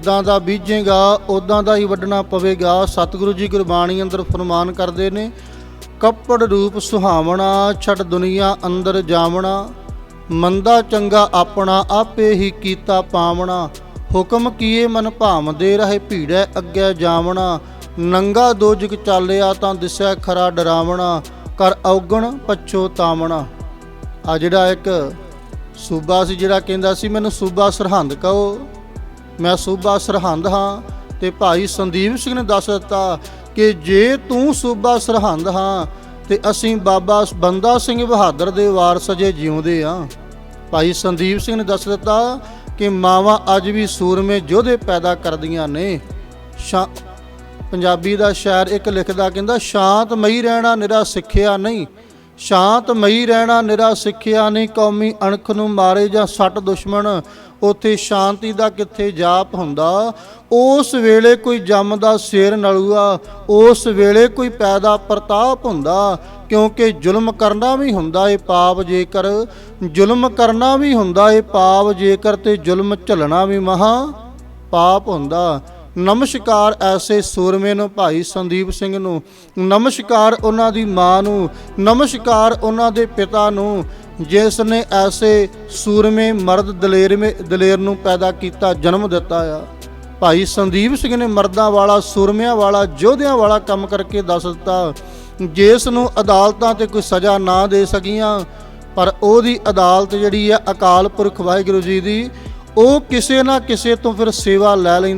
ਜਿੱਦਾਂ ਦਾ ਬੀਜੇਗਾ ਉਦਾਂ ਦਾ ਹੀ ਵੱਢਣਾ ਪਵੇਗਾ। ਸਤਿਗੁਰੂ ਜੀ ਗੁਰਬਾਣੀ ਅੰਦਰ ਫਰਮਾਨ ਕਰਦੇ ਨੇ, ਕੱਪੜ ਰੂਪ ਸੁਹਾਵਣਾ, ਛੱਡ ਦੁਨੀਆ ਅੰਦਰ ਜਾਵਣਾ। ਮੰਦਾ ਚੰਗਾ ਆਪਣਾ ਆਪੇ ਹੀ ਕੀਤਾ ਪਾਵਣਾ। ਹੁਕਮ ਕੀਏ ਮਨ ਭਾਵਦੇ ਰਹੇ ਭੀੜੈ ਅੱਗੇ ਜਾਵਣਾ। ਨੰਗਾ ਦੋਜਕ ਚਾਲਿਆ ਤਾਂ ਦਿਸੈ ਖਰਾ ਡਰਾਵਣਾ। ਕਰ ਔਗਣ ਪਛੋਤਾਵਣਾ ਆ ਜਿਹੜਾ ਇੱਕ ਸੂਬਾ ਸੀ, ਜਿਹੜਾ ਕਹਿੰਦਾ ਸੀ, ਮੈਨੂੰ ਸੂਬਾ ਸਰਹੰਦ ਕਹੋ। ਮੈਂ ਸੂਬਾ ਸਰਹੰਦ ਹਾਂ ਤੇ ਭਾਈ ਸੰਦੀਪ ਸਿੰਘ ਨੇ ਦੱਸ ਦਿੱਤਾ ਕਿ ਜੇ ਤੂੰ ਸੂਬਾ ਸਰਹੰਦ ਹਾਂ ਤੇ ਅਸੀਂ ਬਾਬਾ ਬੰਦਾ ਸਿੰਘ ਬਹਾਦਰ ਦੇ ਵਾਰਸ ਜੇ ਜਿਉਂਦੇ ਆ ਭਾਈ ਸੰਦੀਪ ਸਿੰਘ ਨੇ ਦੱਸ ਦਿੱਤਾ ਕਿ ਮਾਵਾਂ ਅੱਜ ਵੀ ਸੂਰਮੇ ਯੋਧੇ ਪੈਦਾ ਕਰਦੀਆਂ ਨੇ। ਸ਼ਾ ਪੰਜਾਬੀ ਦਾ ਸ਼ਾਇਰ ਇੱਕ ਲਿਖਦਾ ਕਹਿੰਦਾ, ਸ਼ਾਂਤਮਈ ਰਹਿਣਾ ਨਿਰਾ ਸਿੱਖਿਆ ਨਹੀਂ। ਸ਼ਾਂਤਮਈ ਰਹਿਣਾ ਨਿਰਾ ਸਿੱਖਿਆ ਨਹੀਂ, ਕੌਮੀ ਅਣਖ ਨੂੰ ਮਾਰੇ ਜਾਂ ਸੱਟ ਦੁਸ਼ਮਣ, ਉਥੇ ਸ਼ਾਂਤੀ ਦਾ ਕਿੱਥੇ ਜਾਪ ਹੁੰਦਾ? ਉਸ ਵੇਲੇ ਕੋਈ ਜੰਮਦਾ ਸਿਰ ਨਲੂਆ, ਉਸ ਵੇਲੇ ਕੋਈ ਪੈਦਾ ਪ੍ਰਤਾਪ ਹੁੰਦਾ, ਕਿਉਂਕਿ ਜ਼ੁਲਮ ਕਰਨਾ ਵੀ ਹੁੰਦਾ ਏ ਪਾਪ ਜੇਕਰ, ਜ਼ੁਲਮ ਕਰਨਾ ਵੀ ਹੁੰਦਾ ਏ ਪਾਪ ਜੇਕਰ ਤੇ ਜ਼ੁਲਮ ਝੱਲਣਾ ਵੀ ਮਹਾ ਪਾਪ ਹੁੰਦਾ। ਨਮਸਕਾਰ ਐਸੇ ਸੂਰਮੇ ਨੂੰ ਭਾਈ ਸੰਦੀਪ ਸਿੰਘ ਨੂੰ। ਨਮਸਕਾਰ ਉਹਨਾਂ ਦੀ ਮਾਂ ਨੂੰ, ਨਮਸਕਾਰ ਉਹਨਾਂ ਦੇ ਪਿਤਾ ਨੂੰ, ਜਿਸ ਨੇ ਐਸੇ ਸੂਰਮੇ ਮਰਦ ਦਲੇਰਮੇ, ਦਲੇਰ ਨੂੰ ਪੈਦਾ ਕੀਤਾ, ਜਨਮ ਦਿੱਤਾ ਆ। ਭਾਈ ਸੰਦੀਪ ਸਿੰਘ ਨੇ ਮਰਦਾਂ ਵਾਲਾ, ਸੂਰਮਿਆਂ ਵਾਲਾ, ਯੋਧਿਆਂ ਵਾਲਾ ਕੰਮ ਕਰਕੇ ਦੱਸ ਦਿੱਤਾ, ਜਿਸ ਨੂੰ ਅਦਾਲਤਾਂ ਤੇ ਕੋਈ ਸਜ਼ਾ ਨਾ ਦੇ ਸਕੀਆਂ, ਪਰ ਉਹਦੀ ਅਦਾਲਤ ਜਿਹੜੀ ਆ ਅਕਾਲ ਪੁਰਖ ਵਾਹਿਗੁਰੂ ਜੀ ਦੀ, ਉਹ ਕਿਸੇ ਨਾ ਕਿਸੇ ਤੋਂ ਫਿਰ ਸੇਵਾ ਲੈ ਲੈਂਦੀ